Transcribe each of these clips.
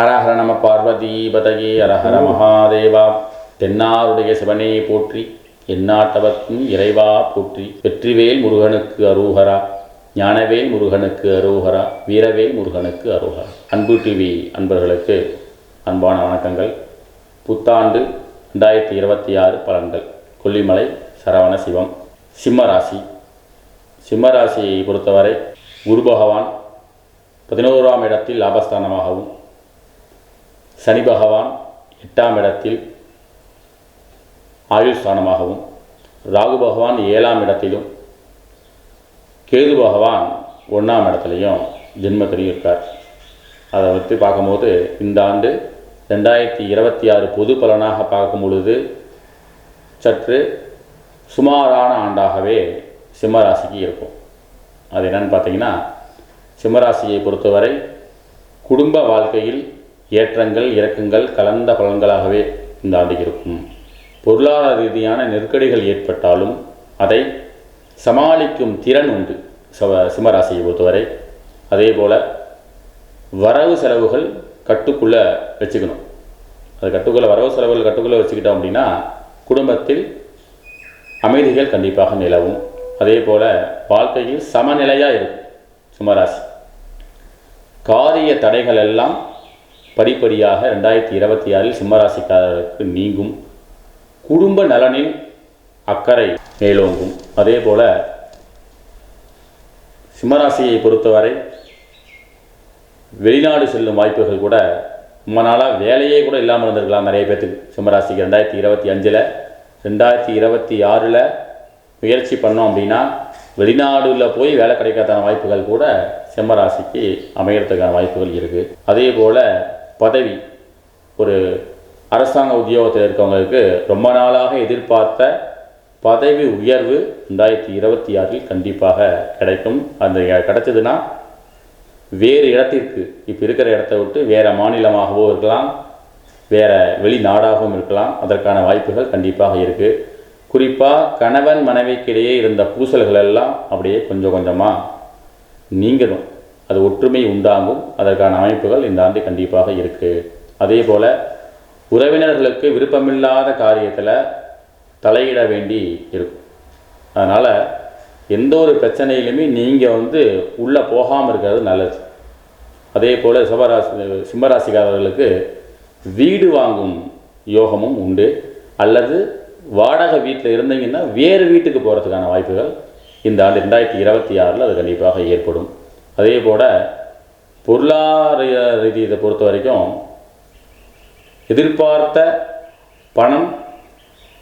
அரஹர நம பார்வதீபதகே அரஹர மகாதேவா. தென்னாருடைய சிவனே போற்றி எந்நாட்டவர்க்கும் இறைவா போற்றி. வெற்றிவேல் முருகனுக்கு அரோகரா ஞானவேல் முருகனுக்கு அரோகரா வீரவேல் முருகனுக்கு அரோகரா. அன்பு டிவி அன்பர்களுக்கு அன்பான வணக்கங்கள். புத்தாண்டு ரெண்டாயிரத்தி இருபத்தி ஆறு பலன்கள். கொல்லிமலை சரவண சிவம் சிம்மராசி. சிம்மராசியை பொறுத்தவரை குரு பகவான் பதினோராம் இடத்தில் லாபஸ்தானமாகவும் சனி பகவான் எட்டாம் இடத்தில் ஆயுள் ஸ்தானமாகவும் ராகு பகவான் ஏழாம் இடத்திலும் கேது பகவான் ஒன்றாம் இடத்துலையும் ஜென்மத்திலையும் இருக்கார். அதை வச்சு பார்க்கும்போது இந்த ஆண்டு ரெண்டாயிரத்தி இருபத்தி ஆறு பொது பலனாக பார்க்கும் பொழுது சற்று சுமாரான ஆண்டாகவே சிம்மராசிக்கு இருக்கும். அது என்னென்னு பார்த்தீங்கன்னா சிம்மராசியை பொறுத்தவரை குடும்ப வாழ்க்கையில் ஏற்றங்கள் இறக்கங்கள் கலந்த பலன்களாகவே இந்த ஆண்டு இருக்கும். பொருளாதார ரீதியான நெருக்கடிகள் ஏற்பட்டாலும் அதை சமாளிக்கும் திறன் உண்டு சவ சிம்மராசியை பொறுத்தவரை. அதே போல் வரவு செலவுகள் கட்டுக்குள்ளே வச்சுக்கணும். அது கட்டுக்குள்ளே வரவு செலவுகள் கட்டுக்குள்ளே வச்சுக்கிட்டோம் அப்படின்னா குடும்பத்தில் அமைதிகள் கண்டிப்பாக நிலவும். அதே போல் வாழ்க்கையில் சமநிலையாக இருக்கும் சிம்மராசி. காரிய தடைகள் எல்லாம் படிப்படியாக ரெண்டாயிரத்தி இருபத்தி ஆறில் சிம்மராசிக்காரர்களுக்கு நீங்கும். குடும்ப நலனில் அக்கறை மேலோங்கும். அதே போல் சிம்மராசியை பொறுத்தவரை வெளிநாடு செல்லும் வாய்ப்புகள் கூட ரொம்ப நாளாக வேலையே கூட இல்லாமல் இருந்திருக்கலாம் நிறைய பேர்த்துக்கு சிம்மராசிக்கு ரெண்டாயிரத்தி இருபத்தி அஞ்சில் ரெண்டாயிரத்தி இருபத்தி ஆறில் முயற்சி பண்ணோம் அப்படின்னா வெளிநாடுல போய் வேலை கிடைக்காதான வாய்ப்புகள் கூட சிம்மராசிக்கு அமையறதுக்கான வாய்ப்புகள் இருக்குது அதே போல் பதவி. ஒரு அரசாங்க உத்தியோகத்தில் இருக்கவங்களுக்கு ரொம்ப நாளாக எதிர்பார்த்த பதவி உயர்வு ரெண்டாயிரத்தி இருபத்தி ஆறில் கண்டிப்பாக கிடைக்கும். அந்த கிடைச்சதுன்னா வேறு இடத்திற்கு. இப்போ இருக்கிற இடத்த விட்டு வேறு மாநிலமாகவோ இருக்கலாம். வேறு வெளிநாடாகவும் இருக்கலாம். அதற்கான வாய்ப்புகள் கண்டிப்பாக இருக்குது குறிப்பாக கணவன் மனைவிக்கிடையே இருந்த பூசல்கள் எல்லாம் அப்படியே கொஞ்சம் கொஞ்சமாக நீங்கணும். அது ஒற்றுமை உண்டாகும். அதற்கான அமைப்புகள் இந்த ஆண்டு கண்டிப்பாக இருக்குது அதே போல் உறவினர்களுக்கு விருப்பமில்லாத காரியத்தில் தலையிட வேண்டி இருக்கும். அதனால் எந்த ஒரு பிரச்சனையிலுமே நீங்கள் வந்து உள்ளே போகாமல் இருக்கிறது நல்லது. அதே போல் சிவராசி சிம்மராசிக்காரர்களுக்கு வீடு வாங்கும் யோகமும் உண்டு. அல்லது வாடகை வீட்டில் இருந்தீங்கன்னா வேறு வீட்டுக்கு போகிறதுக்கான வாய்ப்புகள் இந்த ஆண்டு ரெண்டாயிரத்தி இருபத்தி ஆறில் அது கண்டிப்பாக ஏற்படும். அதே போல் பொருளாதார ரீதியை பொறுத்த வரைக்கும் எதிர்பார்த்த பணம்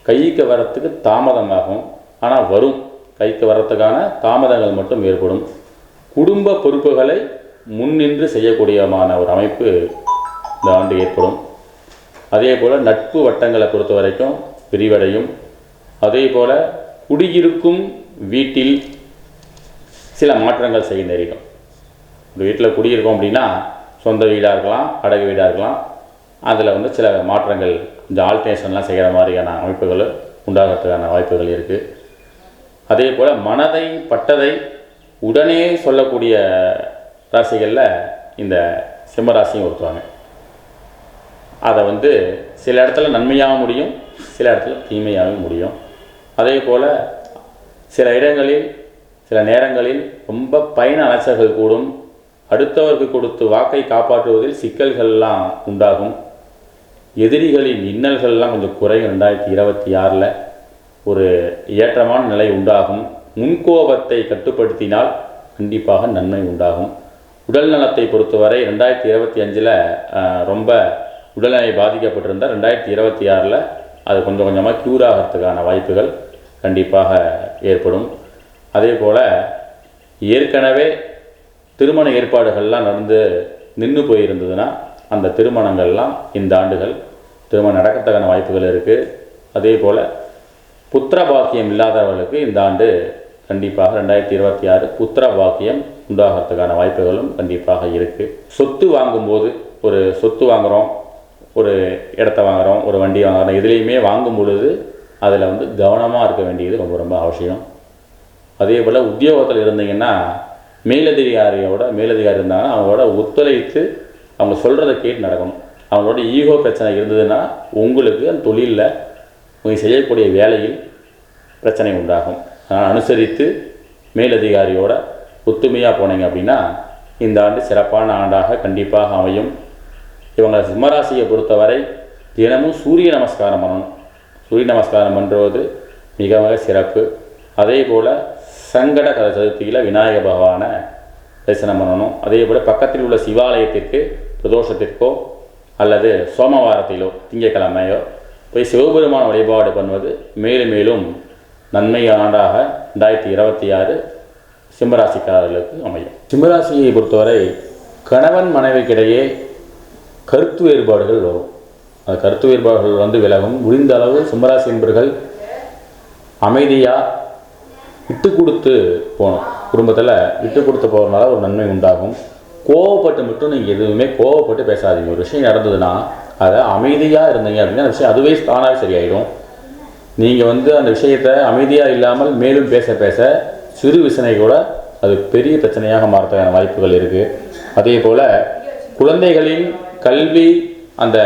கைக்கு வரத்துக்கு தாமதமாகும். ஆனால் வரும். கைக்கு வரத்துக்கான தாமதங்கள் மட்டும் ஏற்படும். குடும்ப பொறுப்புகளை முன்னின்று செய்யக்கூடியமான ஒரு அமைப்பு இந்த ஆண்டு ஏற்படும். அதே போல் நட்பு வட்டங்களை பொறுத்த வரைக்கும் விரிவடையும். அதே போல் குடியிருக்கும் வீட்டில் சில மாற்றங்கள் செய்ய நேரிடும். ஒரு வீட்டில் குடியிருக்கோம் அப்படின்னா சொந்த வீடாக இருக்கலாம் அடகு வீடாக இருக்கலாம். அதில் வந்து சில மாற்றங்கள் இந்த ஆல்டர்னேஷன்லாம் செய்கிற மாதிரியான அமைப்புகள் உண்டாகிறதுக்கான வாய்ப்புகள் இருக்குது அதே போல் மனதை பட்டதை உடனே சொல்லக்கூடிய ராசிகளில் இந்த சிம்ம ராசியும் ஒருத்துவாங்க. அதை வந்து சில இடத்துல நன்மையாகவும் முடியும் சில இடத்துல தீமையாகவும் முடியும். அதே போல் சில இடங்களில் சில நேரங்களில் ரொம்ப பயண அலைச்சல்கள் கூடும் அடுத்தவருக்கு கொடுத்து வாக்கை காப்பாற்றுவதில் சிக்கல்கள்லாம் உண்டாகும். எதிரிகளின் இன்னல்கள்லாம் கொஞ்சம் குறையும். ரெண்டாயிரத்தி இருபத்தி ஆறில் ஒரு ஏற்றமான நிலை உண்டாகும். முன்கோபத்தை கட்டுப்படுத்தினால் கண்டிப்பாக நன்மை உண்டாகும். உடல் நலத்தை பொறுத்தவரை ரெண்டாயிரத்தி இருபத்தி அஞ்சில் ரொம்ப உடல்நிலை பாதிக்கப்பட்டிருந்தால் ரெண்டாயிரத்தி இருபத்தி ஆறில் அது கொஞ்சம் கொஞ்சமாக க்யூர் ஆகிறதுக்கான வாய்ப்புகள் கண்டிப்பாக ஏற்படும். அதே போல் ஏற்கனவே திருமண ஏற்பாடுகள்லாம் நடந்து நின்று போயிருந்ததுன்னா அந்த திருமணங்கள்லாம் இந்த ஆண்டுகள் திருமணம் நடக்கத்தக்கான வாய்ப்புகள் இருக்குது அதே போல் புத்திர பாக்கியம் இல்லாதவர்களுக்கு இந்த ஆண்டு கண்டிப்பாக ரெண்டாயிரத்தி இருபத்தி ஆறு புத்திர பாக்கியம் உண்டாகிறதுக்கான வாய்ப்புகளும் கண்டிப்பாக இருக்குது சொத்து வாங்கும்போது ஒரு சொத்து வாங்குகிறோம் ஒரு இடத்த வாங்குகிறோம் ஒரு வண்டி வாங்குகிறோம் இதுலேயுமே வாங்கும் பொழுது அதில் வந்து கவனமாக இருக்க வேண்டியது ரொம்ப ரொம்ப அவசியம். அதே போல் உத்தியோகத்தில் இருந்தீங்கன்னா மேலதிகாரியோட மேலதிகாரி இருந்தாங்கன்னா அவங்களோட ஒத்துழைத்து அவங்க சொல்கிறத கேட்டு நடக்கணும். அவங்களோட ஈகோ பிரச்சனை இருந்ததுன்னா உங்களுக்கு அந்த தொழிலில் நீங்கள் செய்யக்கூடிய வேலையில் பிரச்சனை உண்டாகும். அதனால் அனுசரித்து மேலதிகாரியோட ஒத்துமையாக போனீங்க அப்படின்னா இந்த ஆண்டு சிறப்பான ஆண்டாக கண்டிப்பாக அமையும். இவங்க சிம்மராசியை பொறுத்தவரை தினமும் சூரிய நமஸ்காரம் பண்ணணும். சூரிய நமஸ்காரம் பண்ணுறது மிக மிக சிறப்பு. அதே போல் சங்கட கத சதுர்த்தியில் விநாயக பகவானை தரிசனம் பண்ணணும். அதே போல் பக்கத்தில் உள்ள சிவாலயத்திற்கு பிரதோஷத்திற்கோ அல்லது சோமவாரத்திலோ திங்கட்கிழமையோ போய் சிவபெருமான வழிபாடு பண்ணுவது மேலும் மேலும் நன்மை ஆண்டாக ரெண்டாயிரத்தி இருபத்தி ஆறு சிம்மராசிக்காரர்களுக்கு அமையும். சிம்மராசியை பொறுத்தவரை கணவன் மனைவிக்கிடையே கருத்து வேறுபாடுகள் வரும். அந்த கருத்து வேறுபாடுகள் வந்து விலகும். முடிந்த அளவு சிம்மராசி என்பர்கள் அமைதியாக விட்டு கொடுத்து போகணும் குடும்பத்தில் விட்டு கொடுத்து போகிறதுனால ஒரு நன்மை உண்டாகும். கோவப்பட்டு மட்டும் நீங்கள் எதுவுமே கோவப்பட்டு பேசாதீங்க. ஒரு விஷயம் நடந்ததுன்னா அதை அமைதியாக இருந்தீங்க அப்படின்னா அந்த விஷயம் அதுவே தானாக சரியாயிடும். நீங்கள் வந்து அந்த விஷயத்தை அமைதியாக இல்லாமல் மேலும் பேச பேச சிறு விசனை கூட அது பெரிய பிரச்சனையாக மாறதுக்கான வாய்ப்புகள் இருக்குது அதே போல் குழந்தைகளின் கல்வி அந்த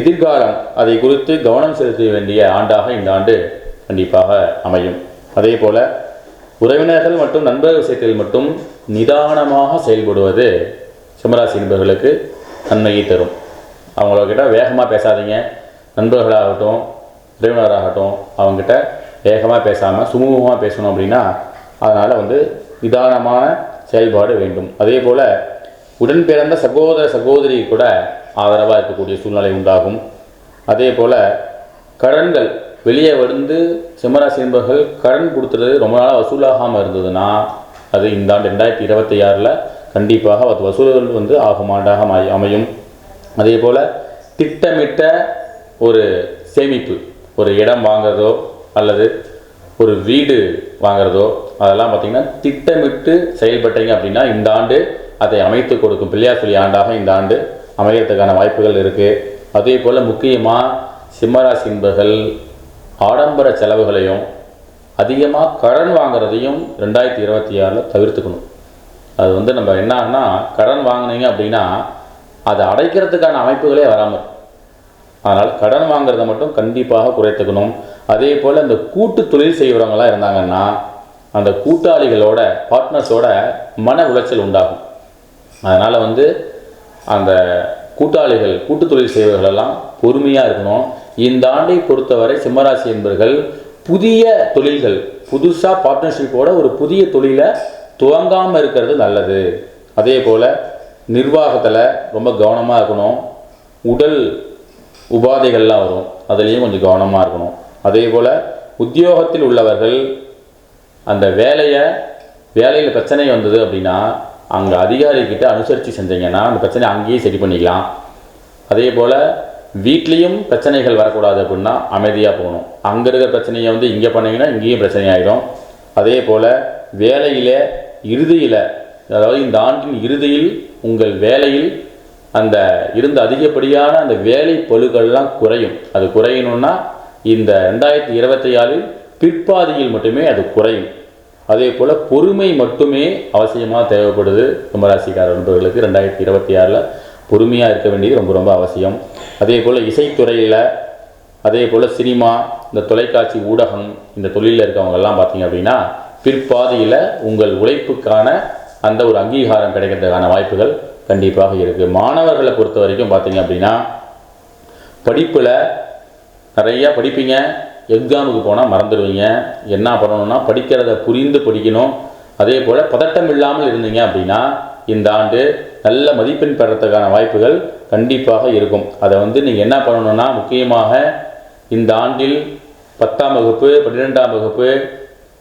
எதிர்காலம் அதை குறித்து கவனம் செலுத்த வேண்டிய ஆண்டாக இந்த ஆண்டு கண்டிப்பாக அமையும். அதே போல் உறவினர்கள் மற்றும் நண்பர் விஷயத்தில் மட்டும் நிதானமாக செயல்படுவது சிம்மராசி நண்பர்களுக்கு நன்மையை தரும். அவங்கக்கிட்ட வேகமாக பேசாதீங்க. நண்பர்களாகட்டும் உறவினராகட்டும் அவங்ககிட்ட வேகமாக பேசாமல் சுமூகமாக பேசணும் அப்படின்னா அதனால் வந்து நிதானமான செயல்பாடு வேண்டும். அதே போல் உடன் பிறந்த சகோதர சகோதரி கூட ஆதரவாக இருக்கக்கூடிய சூழ்நிலை உண்டாகும். அதே போல் கடன்கள் வெளியே வந்து சிம்மராசி என்பவர்கள் கடன் கொடுத்துறது ரொம்ப நாளாக வசூலாகாமல் இருந்ததுன்னா அது இந்த ஆண்டு ரெண்டாயிரத்தி இருபத்தி ஆறில் கண்டிப்பாக அது வசூல்கள் வந்து ஆகும் ஆண்டாக அமையும். அதே போல் திட்டமிட்ட ஒரு சேமிப்பு ஒரு இடம் வாங்குறதோ அல்லது ஒரு வீடு வாங்குறதோ அதெல்லாம் பார்த்திங்கன்னா திட்டமிட்டு செயல்பட்டீங்க அப்படின்னா இந்த ஆண்டு அதை அமைத்து கொடுக்கும். பிள்ளையார் சொல்லி ஆண்டாக இந்த ஆண்டு அமையறதுக்கான வாய்ப்புகள் இருக்குது அதே போல் முக்கியமாக சிம்மராசி என்பர்கள் ஆடம்பர செலவுகளையும் அதிகமாக கடன் வாங்குறதையும் ரெண்டாயிரத்தி இருபத்தி ஆறில் தவிர்த்துக்கணும். அது வந்து நம்ம என்னன்னா கடன் வாங்கினீங்க அப்படின்னா அதை அடைக்கிறதுக்கான அமைப்புகளே வராமல் அதனால் கடன் வாங்குறதை மட்டும் கண்டிப்பாக குறைத்துக்கணும். அதே போல் இந்த கூட்டு தொழில் செய்கிறவங்களாம் இருந்தாங்கன்னா அந்த கூட்டாளிகளோட பார்ட்னர்ஸோட மன உளைச்சல் உண்டாகும். அதனால் வந்து அந்த கூட்டாளிகள் கூட்டு தொழில் செய்வர்களெல்லாம் பொறுமையாக இருக்கணும். இந்த ஆண்டை பொறுத்தவரை சிம்மராசி என்பர்கள் புதிய தொழில்கள் புதுசாக பார்ட்னர்ஷிப்போட ஒரு புதிய தொழிலை துவங்காமல் இருக்கிறது நல்லது. அதே போல் நிர்வாகத்தில் ரொம்ப கவனமாக இருக்கணும். உடல் உபாதைகள்லாம் வரும். அதுலேயும் கொஞ்சம் கவனமாக இருக்கணும். அதே போல் உத்தியோகத்தில் உள்ளவர்கள் அந்த வேலையை வேலையில் பிரச்சனை வந்தது அப்படின்னா அங்கே அதிகாரிக்கிட்ட அனுசரித்து செஞ்சீங்கன்னா அந்த பிரச்சனையை அங்கேயே சரி பண்ணிக்கலாம். அதே போல் வீட்லேயும் பிரச்சனைகள் வரக்கூடாது அப்படின்னா அமைதியாக போகணும். அங்கே இருக்கிற பிரச்சனையை வந்து இங்கே பண்ணிங்கன்னா இங்கேயும் பிரச்சனையாயிடும் அதே போல் வேலையில் இறுதியில் அதாவது இந்த ஆண்டின் இறுதியில் உங்கள் வேலையில் அந்த இருந்த அதிகப்படியான அந்த வேலை பழுக்கள்லாம் குறையும். அது குறையணும்னா இந்த ரெண்டாயிரத்தி இருபத்தி ஆறில் பிற்பாதியில் மட்டுமே அது குறையும். அதே போல் பொறுமை மட்டுமே அவசியமாக தேவைப்படுது. கும்பராசிக்கார நண்பர்களுக்கு ரெண்டாயிரத்தி இருபத்தி ஆறில் பொறுமையாக இருக்க வேண்டியது ரொம்ப ரொம்ப அவசியம். அதே போல் இசைத்துறையில் அதே போல் சினிமா இந்த தொலைக்காட்சி ஊடகம் இந்த தொழிலில் இருக்கவங்கெல்லாம் பார்த்தீங்க அப்படின்னா பிற்பாதையில் உங்கள் உழைப்புக்கான அந்த ஒரு அங்கீகாரம் கிடைக்கிறதுக்கான வாய்ப்புகள் கண்டிப்பாக இருக்குது மாணவர்களை பொறுத்த வரைக்கும் பார்த்தீங்க அப்படின்னா படிப்பில் நிறையா படிப்பீங்க. எக்ஸாமுக்கு போனால் மறந்துடுவீங்க. என்ன பண்ணணும்னா படிக்கிறத புரிந்து படிக்கணும். அதே போல் பதட்டம் இல்லாமல் இருந்தீங்க அப்படின்னா இந்த ஆண்டு நல்ல மதிப்பெண் பெறத்துக்கான வாய்ப்புகள் கண்டிப்பாக இருக்கும். அதை வந்து நீங்கள் என்ன பண்ணணும்னா முக்கியமாக இந்த ஆண்டில் பத்தாம் வகுப்பு பன்னிரெண்டாம் வகுப்பு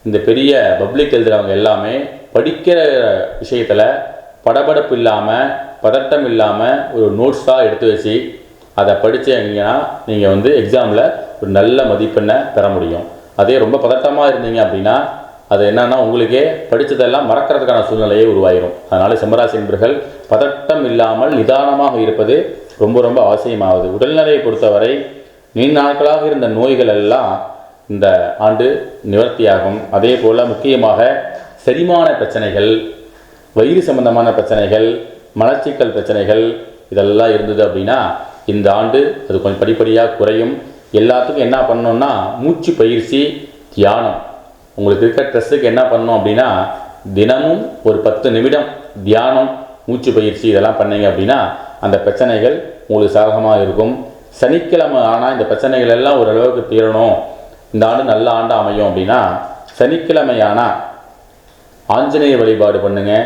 இந்த பெரிய பப்ளிக் எழுதுகிறவங்க எல்லாமே படிக்கிற விஷயத்தில் படபடப்பு இல்லாமல் பதட்டம் இல்லாமல் ஒரு நோட்ஸாக எடுத்து வச்சு அதை படித்தீங்கன்னா நீங்கள் வந்து எக்ஸாமில் ஒரு நல்ல மதிப்பெண்ணை பெற முடியும். அதே ரொம்ப பதட்டமாக இருந்தீங்க அப்படின்னா அது என்னன்னா உங்களுக்கே படித்ததெல்லாம் மறக்கிறதுக்கான சூழ்நிலையே உருவாயிரும். அதனால் சிம்மராசி என்பர்கள் பதட்டம் இல்லாமல் நிதானமாக இருப்பது ரொம்ப ரொம்ப அவசியமாகுது உடல்நிலையை பொறுத்தவரை நீண்ட நாட்களாக இருந்த நோய்கள் எல்லாம் இந்த ஆண்டு நிவர்த்தியாகும். அதே போல் முக்கியமாக செரிமான பிரச்சனைகள் வயிறு சம்பந்தமான பிரச்சனைகள் மலச்சிக்கல் பிரச்சனைகள் இதெல்லாம் இருந்தது அப்படின்னா இந்த ஆண்டு அது கொஞ்சம் படிப்படியாக குறையும். எல்லாத்துக்கும் என்ன பண்ணணும்னா மூச்சு பயிற்சி தியானம். உங்களுக்கு இருக்க ஸ்ட்ரெஸ்ஸுக்கு என்ன பண்ணணும் அப்படின்னா தினமும் ஒரு பத்து நிமிடம் தியானம் மூச்சு பயிற்சி இதெல்லாம் பண்ணீங்க அப்படின்னா அந்த பிரச்சனைகள் உங்களுக்கு சாதகமாக இருக்கும். சனிக்கிழமை ஆனால் இந்த பிரச்சனைகள் எல்லாம் ஓரளவுக்கு தீரணும். இந்த ஆண்டு நல்ல ஆண்டு அமையும் அப்படின்னா சனிக்கிழமை ஆனால் ஆஞ்சநேய வழிபாடு பண்ணுங்கள்